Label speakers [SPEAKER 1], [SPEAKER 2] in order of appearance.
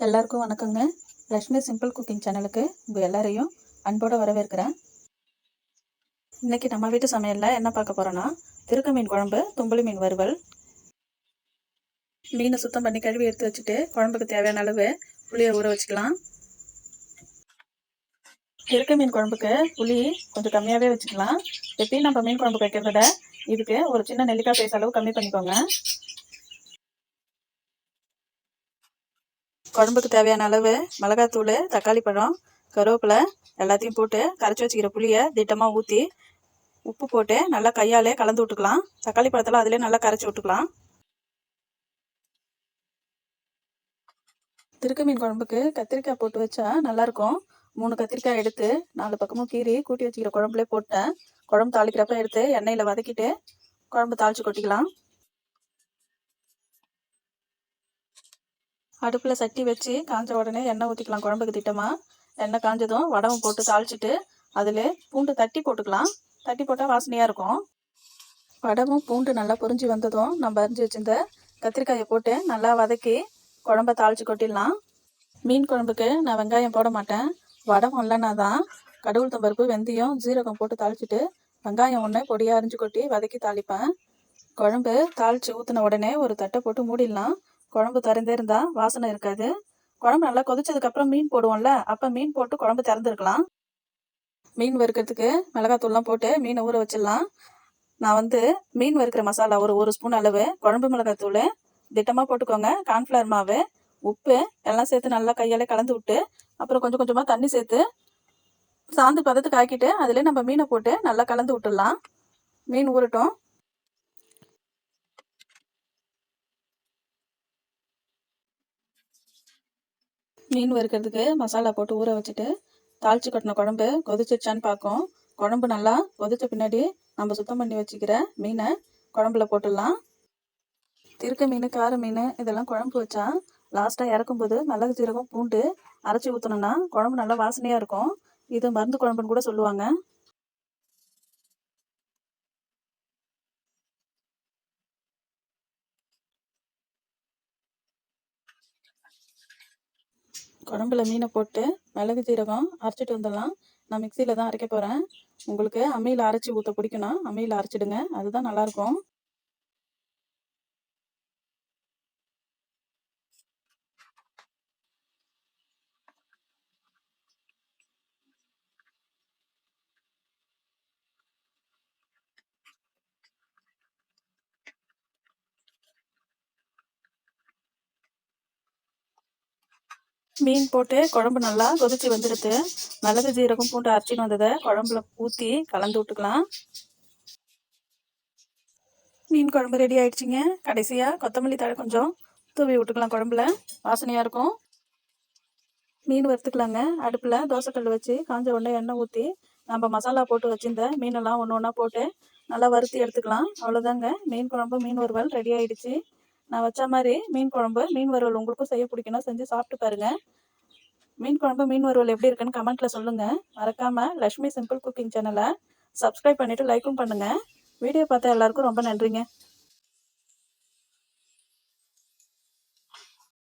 [SPEAKER 1] எல்லாருக்கும் வணக்கங்க. Lakshmi simple cooking சேனலுக்கு உங்கள் எல்லாரையும் அன்போடு வரவேற்கிறேன். இன்றைக்கி நம்ம வீட்டு சமையலில் என்ன பார்க்க போகிறோன்னா திருக்க மீன் குழம்பு தும்பளி மீன் வறுவல். மீனை சுத்தம் பண்ணி கழுவி எடுத்து வச்சுட்டு குழம்புக்கு தேவையான அளவு புளியை ஊற வச்சுக்கலாம். திருக்க மீன் குழம்புக்கு புளி கொஞ்சம் கம்மியாகவே வச்சுக்கலாம். எப்பயும் நம்ம மீன் குழம்பு வைக்கிறத இதுக்கு ஒரு சின்ன நெல்லிக்காய் பேச அளவு கம்மி பண்ணிக்கோங்க. குழம்புக்கு தேவையான அளவு மிளகாத்தூள் தக்காளி பழம் கருவேப்பிலை எல்லாத்தையும் போட்டு கரைச்சி வச்சுக்கிற புளியை திட்டமாக ஊற்றி உப்பு போட்டு நல்லா கையாலே கலந்து விட்டுக்கலாம். தக்காளி பழத்தெல்லாம் அதிலே நல்லா கரைச்சி விட்டுக்கலாம். திருக்க மீன் குழம்புக்கு கத்திரிக்காய் போட்டு வச்சா நல்லாயிருக்கும். மூணு கத்திரிக்காய் எடுத்து நாலு பக்கமும் கீறி கூட்டி வச்சுக்கிற குழம்புலே போட்டேன். குழம்பு தாளிக்கிறப்ப எடுத்து எண்ணெயில் வதக்கிட்டு குழம்பு தாளித்து கொட்டிக்கலாம். அடுப்பில் சட்டி வச்சு காஞ்ச உடனே எண்ணெய் ஊற்றிக்கலாம் குழம்புக்கு திட்டமாக எண்ணெய் காஞ்சதும் வடவும் போட்டு தாளிச்சிட்டு அதில் பூண்டு தட்டி போட்டுக்கலாம். தட்டி போட்டால் வாசனையாக இருக்கும். வடமும் பூண்டு நல்லா பொரிஞ்சு வந்ததும் நம்ம அரிஞ்சு வச்சிருந்த கத்திரிக்காயை போட்டு நல்லா வதக்கி குழம்ப தாளித்து கொட்டிடலாம். மீன் குழம்புக்கு நான் வெங்காயம் போட மாட்டேன். வடகம் இல்லைனா தான் கடவுள் பருப்பு வெந்தயம் ஜீரகம் போட்டு தாளிச்சிட்டு வெங்காயம் ஒன்று பொடியாக அரிஞ்சு கொட்டி வதக்கி தாளிப்பேன். குழம்பு தாளித்து ஊற்றின உடனே ஒரு தட்டை போட்டு மூடிடலாம். குழம்பு திறந்தே இருந்தால் வாசனை இருக்காது. குழம்பு நல்லா கொதிச்சதுக்கப்புறம் மீன் போடுவோம்ல அப்போ மீன் போட்டு குழம்பு திறந்துருக்கலாம். மீன் வறுக்கிறதுக்கு மிளகாத்தூள்லாம் போட்டு மீனை ஊற வச்சிடலாம். நான் வந்து மீன் வறுக்கிற மசாலா ஒரு ஒரு ஸ்பூன் அளவு குழம்பு மிளகாத்தூள் திட்டமாக போட்டுக்கோங்க. கார்ன்ஃப்ளவர் மாவு உப்பு எல்லாம் சேர்த்து நல்லா கையாலே கலந்து விட்டு அப்புறம் கொஞ்சம் கொஞ்சமாக தண்ணி சேர்த்து சாந்து பதத்துக்கு ஆக்கிட்டு அதில் நம்ம மீனை போட்டு நல்லா கலந்து விட்டுடலாம். மீன் ஊறட்டும். மீன் வறுக்கிறதுக்கு மசாலா போட்டு ஊற வச்சுட்டு தாளிச்சு கட்டின குழம்பு கொதிச்சிருச்சான்னு பார்க்கும் குழம்பு நல்லா கொதிச்ச பின்னாடி நம்ம சுத்தம் பண்ணி வச்சுக்கிற மீனை குழம்புல போட்டுடலாம். திருக்க மீன் கார மீன் இதெல்லாம் குழம்பு வச்சா லாஸ்ட்டாக இறக்கும்போது மிளகு சீரகம் பூண்டு அரைச்சி ஊற்றணும்னா குழம்பு நல்லா வாசனையாக இருக்கும். இது மருந்து குழம்புன்னு கூட சொல்லுவாங்க. குழம்புல மீனை போட்டு மிளகு ஜீரகம் அரைச்சிட்டு வந்துடலாம். நான் மிக்சியில் தான் அரைக்க போகிறேன் உங்களுக்கு அம்மியில் அரைச்சி ஊற்ற பிடிக்கணும் அம்மியில் அரைச்சிடுங்க. அதுதான் நல்லாயிருக்கும். மீன் போட்டு குழம்பு நல்லா கொதிச்சு வந்துடுது மிளகு ஜீரகம் பூண்டு அரைச்சின்னு வந்ததை குழம்புல ஊற்றி கலந்து விட்டுக்கலாம். மீன் குழம்பு ரெடி ஆயிடுச்சுங்க. கடைசியாக கொத்தமல்லி தழை கொஞ்சம் தூவி விட்டுக்கலாம் குழம்புல. வாசனையாக இருக்கும். மீன் வறுத்துக்கலாங்க. அடுப்பில் தோசைக்கல் வச்சு காஞ்ச உடனே எண்ணெய் ஊற்றி நம்ம மசாலா போட்டு வச்சுருந்த மீனெல்லாம் ஒன்று ஒன்றா போட்டு நல்லா வறுத்தி எடுத்துக்கலாம். அவ்வளோதாங்க மீன் குழம்பு மீன் வறுவல் ரெடி ஆயிடுச்சு. நான் வச்ச மாதிரி மீன் குழம்பு மீன் வறுவல் உங்களுக்கும் செய்ய பிடிக்கணும் செஞ்சு சாப்பிட்டு பாருங்கள் மீன் குழம்பு மீன் வறுவல் எப்படி இருக்குன்னு கமெண்ட்டில் சொல்லுங்கள் மறக்காமல் லக்ஷ்மி சிம்பிள் குக்கிங் சேனலை சப்ஸ்கிரைப் பண்ணிவிட்டு லைக்கும் பண்ணுங்கள் வீடியோ பார்த்தா எல்லாருக்கும் ரொம்ப நன்றிங்க.